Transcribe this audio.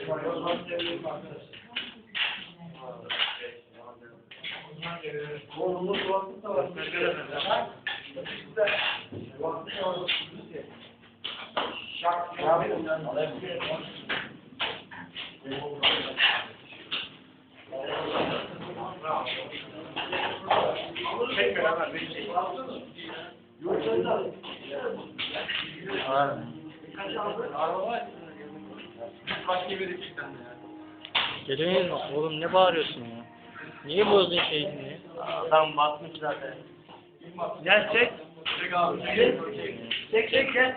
O zaman gelelim arkadaşlar. O zaman gelelim. Oğlumuz vakit da var. Vakit da var. Şak. Çekme hemen. Yoksa da. Araba var maske. Gelemeyiz mi? Oğlum ne bağırıyorsun ya? Niye bozdun şeyini? Adam batmış zaten. Gel çek. Çek abi. Çek çek gel.